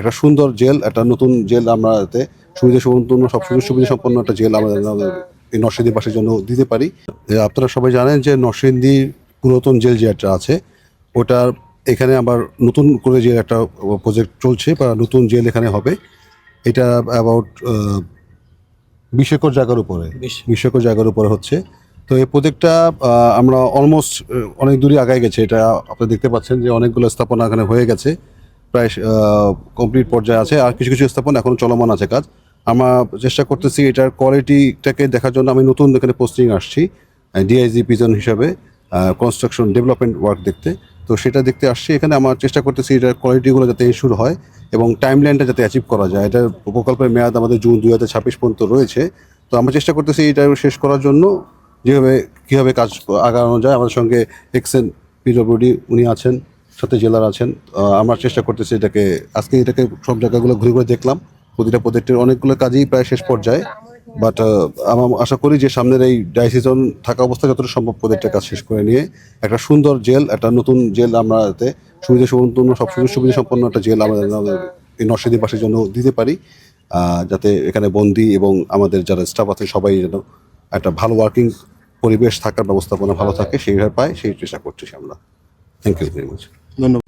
একটা সুন্দর জেল একটা নতুন জেল আমরা যাতে সুবিধা সম্পন্ন সব সুযোগ সুবিধা সম্পন্ন একটা জেল আমরা আমাদের এই নরসিংদীবাসীর জন্য দিতে পারি। আপনারা সবাই জানেন যে নরসিংদীর পুরাতন জেল যে একটা আছে ওটার এখানে আবার নতুন করে যে একটা প্রজেক্ট চলছে বা নতুন জেল এখানে হবে এটা অ্যাবাউট বিশ একর জায়গার উপরে। বিশ। একর জায়গার উপরে হচ্ছে। তো এই প্রজেক্টটা আমরা অলমোস্ট অনেক দূরই আগায় গেছে। এটা আপনি দেখতে পাচ্ছেন যে অনেকগুলো স্থাপনা এখানে হয়ে গেছে। প্রায় কমপ্লিট পর্যায়ে আছে। আর কিছু কিছু স্থাপন এখনও চলমান আছে কাজ। আমরা চেষ্টা করতেছি এটার কোয়ালিটিটাকে দেখার জন্য আমি নতুন এখানে পোস্টিং আসছি ডিআইজি পিজন হিসাবে কনস্ট্রাকশন ডেভেলপমেন্ট ওয়ার্ক দেখতে। তো সেটা দেখতে আসছি। এখানে আমার চেষ্টা করতেছি এটার কোয়ালিটিগুলো যাতে ইনশিওর হয় এবং টাইম লাইনটা যাতে অ্যাচিভ করা যায়। এটার প্রকল্পের মেয়াদ আমাদের জুন দুই হাজার ছাব্বিশ পর্যন্ত রয়েছে। তো আমরা চেষ্টা করতেছি এটা শেষ করার জন্য, যেভাবে, কীভাবে কাজ আগানো যায়। আমাদের সঙ্গে এক্সেন পিডব্লিউডি উনি আছেন। সাথে জেলার আছেন। আমরা চেষ্টা করতেছি এটাকে, আজকে এটাকে সব জায়গাগুলো ঘুরে ঘুরে দেখলাম। প্রতিটা প্রজেক্টের অনেকগুলো কাজই প্রায় শেষ পর্যায়ে। বাট আমরা আশা করি যে সামনের এই ডাই সিজন থাকা অবস্থায় যতটা সম্ভব প্রজেক্টের কাজ শেষ করে নিয়ে একটা সুন্দর জেল, একটা নতুন জেল আমরা যাতে সুবিধা সম্পন্ন, সব সুযোগ সুবিধা সম্পন্ন একটা জেল আমাদের এই নরসিংদীবাসীর জন্য দিতে পারি। যাতে এখানে বন্দি এবং আমাদের যারা স্টাফ আছে সবাই যেন একটা ভালো ওয়ার্কিং পরিবেশ থাকার ব্যবস্থাপনা ভালো থাকে, সেইভাবে পায়, সেই চেষ্টা করছি আমরা। Thank you very much No, no.